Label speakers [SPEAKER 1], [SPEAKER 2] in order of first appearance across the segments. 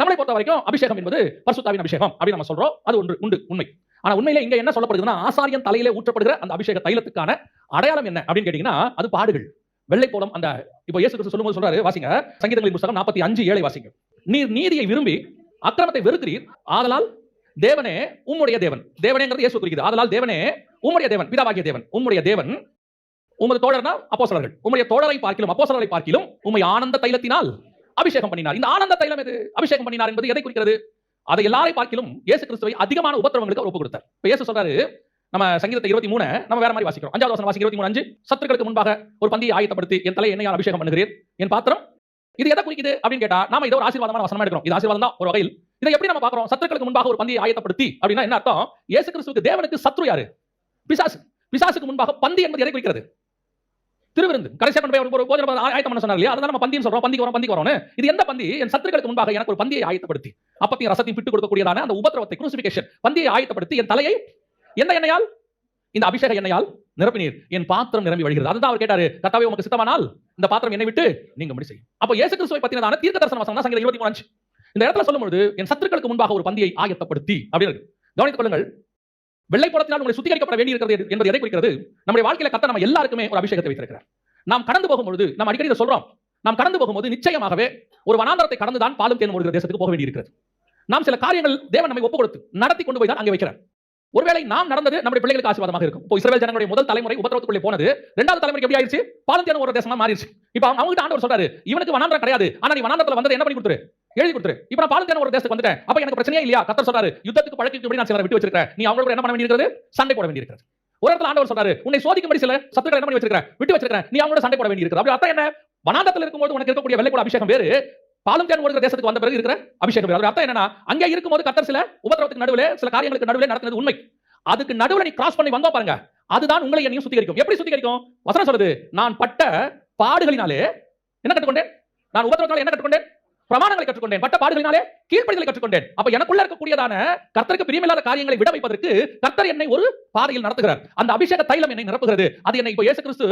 [SPEAKER 1] நம்மளை பொறுத்த வரைக்கும் அபிஷேகம் என்பது பரிசுத்தாவின் அபிஷேகம் அப்படின்னு நம்ம சொல்றோம். அது ஒன்று உண்டு உண்மை. ஆனா உண்மையில இங்க என்ன சொல்லப்படுதுன்னா ஆசாரியன் தலையிலே ஊற்றப்படுகிற அந்த அபிஷேக தைலத்துக்கான அடையாளம் என்ன அப்படின்னு கேட்டீங்கன்னா அது பாடுகள். வெள்ளை போலம் அந்த இப்போ இயேசு கிறிஸ்து சொல்லும்போது சொல்றாரு வாசிங்க. சங்கீதங்களின் புஸ்தகம் நாற்பத்தி அஞ்சு ஏழை வாசிங்க. நீர் நீதியை விரும்பி அக்கிரமத்தை வெறுக்கிறீர். ஆதலால் தேவனே உம்முடைய தேவன். தேவனேங்கிறது இயேசு குறிக்குது. ஆதலால் தேவனே உம்முடைய தேவன். பிதாவாகிய தேவன். உம்முடைய தேவன் உமது தோழர்னா அப்போஸ்தலர்கள். உம்முடைய தோழரை பார்க்கிலும் அப்போஸ்தலரை பார்க்கிலும் உம்மை ஆனந்த தைலத்தினால் அபிஷேகம் பண்ணினார். இந்த ஆனந்த தைலம் எது? அபிஷேகம் பண்ணினார் என்பது எதை குறிக்கிறது? அதை எல்லாரை பார்க்கிலும் இயேசு கிறிஸ்துவை அதிகமான உபத்திரவங்களுக்கு அவர் ஒப்பு கொடுத்தார். இப்போ இயேசு சொல்றாரு நம்ம சங்கீதத்தை இருபத்தி மூணு நம்ம வேற மாதிரி வாசிக்கிறோம். அஞ்சாவது வசனம் வாசிக்க இருபத்தி மூணு அஞ்சு. சத்துக்களுக்கு முன்பாக ஒரு பந்தியை ஆயத்தப்படுத்தி என் தலை என்னையால் அபிஷேகம் பண்ணுகிறேன் என் பாத்திரம்? இது எதை குறிக்குது அப்படின்னு கேட்டா நாம இதை ஒரு ஆசீர்வாதமான வசனம் எடுக்கிறோம். இது ஆசீர்வாதம் தான் ஒரு வகையில். இதை எப்படி நம்ம பாக்குறோம் சத்துக்களுக்கு முன்பாக ஒரு பந்தியை ஆயத்தப்படுத்தி அப்படின்னா என்ன அர்த்தம்? இயேசு கிறிஸ்துவுக்கு தேவனுக்கு சத்ரு யாரு? பிசாசு. பிசாசுக்கு முன்பாக பந்தி என்பது எதை குறிக்கிறது? திருவிருந்து கடைசியாக கொண்டு போய் ஒரு- ஒரு ஆயத்தம் பண்ண சொன்னார் இல்லையா? அதான் நம்ம பந்தியும் சொல்றோம். பந்திக்கு வரோம் பந்திக்கு வரோம்னு. இது எந்த பந்தி? என் சத்துருக்களுக்கு முன்பாக எனக்கு ஒரு பந்தியை ஆயத்தப்படுத்தி. அப்பத்தையும் ரசத்தையும் பிட்டு கொடுக்கக்கூடியதான அந்த உபத்திரவத்தை குரூசிபிகேஷன் பந்தியை ஆயத்தப்படுத்தி என் தலையை எந்த எண்ணெயால்? இந்த அபிஷேக எண்ணெயால் நிரப்பினீர் என் பாத்திரம் நிரம்பி வழிகிறது. அதுதான் அவர் கேட்டாரு கர்த்தாவே உமக்கு சித்தமானால் இந்த பாத்திரம் என்னை விட்டு நீங்க முடி செய்யும். அப்போ இயேசு கிறிஸ்துவை பத்தினதான தீர்க்க தரிசன வசனம் தான் சங்கீத இருபத்தி மூணு இந்த இடத்துல சொல்லும்போது என் சத்துருக்களுக்கு முன்பாக ஒரு பந்தியை ஆயத்தப்படுத்தி அப்படின்னு இருக்கு. கவனித்துக் கொள்ளுங்கள் வெள்ளை புறத்தினால் உங்களை சுத்திகரிக்கப்பட வேண்டியிருக்கிறது என்பது எதை குறிக்கிறது? நம்முடைய வாழ்க்கையில கத்த நம்ம எல்லாருக்குமே ஒரு அபிஷேகத்தை வைத்திருக்கிறார். நாம் கடந்து போகும்பொழுது நாம் அடிக்கடி இதை சொல்றோம். நாம் கடந்து போகும்போது நிச்சயமாகவே ஒரு வனாந்தரத்தை கடந்து தான் பாலும் தேன் ஓடுகிற தேசத்துக்கு போக வேண்டியிருக்கிறது. நாம் சில காரியங்கள் தேவன் நம்மை ஒப்பு கொடுத்து நடத்தி கொண்டு போய் தான் அங்கே வைக்கிறார். ஒருவேளை நாம் நடந்தது நம்முடைய பிள்ளைகளுக்கு ஆசீர்வாதமாக இருக்கும். இப்போ இஸ்ரேல் ஜனங்களுடைய முதல் தலைமுறை உபத்திரவத்துக்குள்ளே போனது ரெண்டாவது தலைமுறைக்கு எப்படி ஆயிடுச்சு பாலத்தியான ஒரு தேசமா மாறிடுச்சு. இப்போ அவங்க கிட்ட ஆண்டவர் சொல்றாரு இவனுக்கு வனாந்திரம் கிடையாது. ஆனா நீ வனாந்திரத்துல வந்தது என்ன பண்ணி கொடுத்துரு? எழுதி கொடுத்துரு. இப்போ நான் பாலத்தியான ஒரு தேசத்துக்கு வந்துட்டேன். அப்ப எனக்கு பிரச்சனையே இல்லையா? கத்தர் சொல்றாரு யுத்தத்துக்கு பழக்கிக்கு நான் சிலரை விட்டு வச்சிருக்கேன் நீ அவங்களோட என்ன பண்ண வேண்டியிருக்கிறது? சண்டை போட வேண்டியிருக்கிறது. ஒரு இடத்துல ஆண்டவர் சொல்றாரு உன்னை சோதிக்கும்படி சில சத்துக்களை என்ன பண்ணி வச்சிருக்கிறேன்? விட்டு வச்சிருக்கிறேன். நீ அவங்களோட சண்டை போட வேண்டியிருக்கிறது. அப்படி அர்த்தம் என்ன? வனாந்தத்தில் இருக்கும்போது உனக்கு இருக்கக்கூடிய வெள்ளைக்கூட அபிஷேகம் வேறு. பாலும் தேன் ஓடுகிற தேசத்துக்கு வந்த பிறகு இருக்கிற அபிஷேகம். அதோட அர்த்தம் என்னன்னா அங்கே இருக்கும்போது கத்தர் சில உபத்திரவத்துக்கு நடுவில் சில காரியங்களுக்கு நடுவில் நடத்துனது உண்மை. அதுக்கு நடுவில் நீ கிராஸ் பண்ணி வந்தோம் பாருங்க. அதுதான் உங்களை என்னையும் சுத்திகரிக்கும். எப்படி சுத்திகரிக்கும்? வசனம் சொல்றது நான் பட்ட பாடுகளினாலே என்ன கற்றுக்கொண்டேன்? நான் உபத்திரவத்தால் என்ன கற்றுக்கொண்டேன்? பிரமாணங்களை கற்றுக்கொண்டேன். பட்ட பாடுகளினாலே கீழ்ப்படிதலை கற்றுக்கொண்டேன். அப்ப எனக்குள்ள இருக்கக்கூடியதான கர்த்தருக்கு பிரியமில்லாத காரியங்களை விட வைப்பதற்கு கர்த்தர் என்னை ஒரு பாதையில் நடத்துகிறார். அந்த அபிஷேக தைலம் என்னை நிரப்புகிறது. அது என்னை இப்போ இயேசு கிறிஸ்து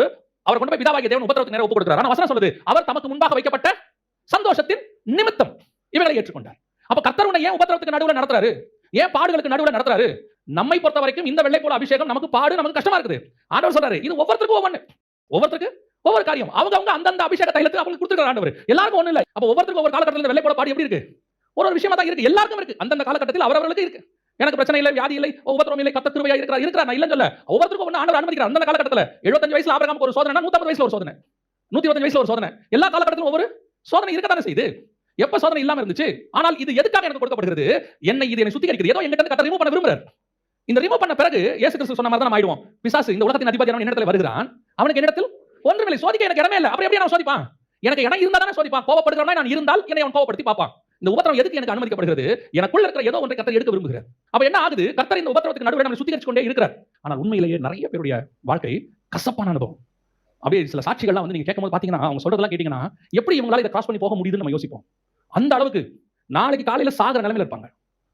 [SPEAKER 1] அவர் கொண்டு போய் பிதாவாகிய தேவன் உபத்திரவத்துக்கு நேரம் ஒப்பு கொடுக்கிறார் ஆனா வசனம் சொல்லுது அவர் தமக்கு முன்பாக வைக்கப்பட்ட சந்தோஷத்தின் நிமித்தம் இவங்களை ஏற்றுக்கொண்டார். அப்ப கர்த்தர் உன்னை ஏன் உபத்திரவத்துக்கு நடுவில் நடத்துறாரு? ஏன் பாடுகளுக்கு நடுவில் நடத்துறாரு? நம்மை பொறுத்த வரைக்கும் இந்த வெள்ளை போல அபிஷேகம் நமக்கு பாடு நமக்கு கஷ்டமா இருக்குது. ஆண்டவர் சொல்றாரு இது ஒவ்வொருத்தருக்கும் ஒவ்வொன்று ஒவ்வொருத்தருக்கு ஒவ்வொரு காரியம். அவங்க அவங்க அந்தந்த அபிஷேக தைலத்துக்கு அவங்களுக்கு கொடுத்துருக்காரு ஆண்டவர். எல்லாருக்கும் ஒண்ணு இல்ல. அப்ப ஒவ்வொருத்தருக்கும் ஒவ்வொரு காலகட்டத்தில் வெள்ளை போல பாடு எப்படி இருக்கு? ஒரு ஒரு விஷயமா தான் இருக்கு. எல்லாருக்கும் இருக்கு. அந்தந்த காலகட்டத்தில் அவரவர்களுக்கு இருக்கு. எனக்கு பிரச்சனை இல்லை வியாதி இல்லை உபத்திரம் இல்லை கத்த திருவையா இருக்கிறார் இருக்கிறா நான் இல்லைன்னு சொல்ல. ஒவ்வொருத்தருக்கும் ஒன்று ஆண்டவர் அனுமதிக்கிறார். அந்த காலகட்டத்தில் எழுபத்தஞ்சு வயசுல ஆபரகாமுக்கு ஒரு சோதனை நூத்தம்பது வயசுல ஒரு சோதனை. நூத்தி இருபத்தஞ்சு வயசுல ஒரு சோதனை. எல்லா காலகட்டத்திலும் ஒவ்வொரு சோதனை இருக்கத்தானே செய்யுது எப்ப சோதனை இல்லாம இருந்துச்சு? ஆனால் இது எதுக்காக எனக்கு கொடுக்கப்படுகிறது? என்னை இது என்னை சுத்திகரிக்கிறது. ஏதோ எங்கிட்ட கத்த ரிமூவ் பண்ண விரும்புறார். இந்த ரிமூவ் பண்ண பிறகு இயேசு கிறிஸ்து சொன்ன மாதிரி தான் ஆயிடுவோம். பிசாசு இந்த உலகத்தின் அதிபதி அவன் இடத்துல வருகிறான். அவனுக்கு என்னிடத்தில் ஒன்றுமில்லை சோதிக்க எனக்கு இடமே இல்லை. அப்படி எப்படி நான் சோதிப்பான்? எனக்கு இடம் இருந்தால் தானே சோதிப்பான். கோவப்படுகிறவனா நான் இருந்தால் என்னை அவன் கோவப்படுத்தி பார்ப்பான். இந்த உபத்திரம் எதுக்கு எனக்கு அனுமதிக்கப்படுகிறது? எனக்குள்ள இருக்கிற ஏதோ ஒன்றை கத்தர் எடுக்க விரும்புகிறார். அப்ப என்ன ஆகுது? கத்தர் இந்த உபத்திரத்துக்கு நடுவில் நம்ம சுத்திகரிச்சு கொண்டே இருக்கிறார். ஆனால் உண்மையிலேயே நிறைய பேருடைய வாழ்க்கை கசப்பான அனுபவம். அப்படியே சில சாட்சிகள்லாம் வந்து நீங்க கேட்கும்போது பாத்தீங்கன்னா அவங்க சொல்றதெல்லாம் கேட்டீங்கன்னா எப்படி இவங்களால இதை கிராஸ் பண்ணி போக முடியுதுன்னு நம்ம யோசிப்போம். அந்த அளவுக்கு நாளைக்கு காலையில சாகிற நிலைமையில இருப்பாங்க.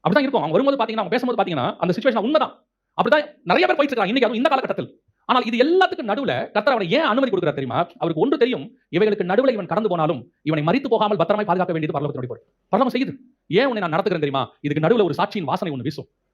[SPEAKER 1] அப்படிதான் இருக்கும். அவங்க வரும்போது பாத்தீங்கன்னா அவங்க பேசும்போது பாத்தீங்கன்னா அந்த சுச்சுவேஷன் உண்மைதான். அப்படிதான் நிறைய பேர் போயிட்டு இருக்காங்க. இன்னைக்கு இந்த காலகட்டத்தில். ஆனால் இது எல்லாத்துக்கும் நடுவுல கத்தர் அவனை ஏன் அனுமதி கொடுக்குறார் தெரியுமா? அவருக்கு ஒன்று தெரியும். இவைகளுக்கு நடுவில் இவன் கடந்து போனாலும் இவனை மறித்து போகாமல் பத்திரமாய் பாதுகாக்க வேண்டியது பரலோகத்தினுடைய பொருள். பரலோகம் செய்யுது. ஏன் உன்னை நான் நடத்துகிறேன் தெரியுமா? இதுக்கு நடுவுல ஒரு சாட்சியின் வாசனை ஒன்று வீசும்.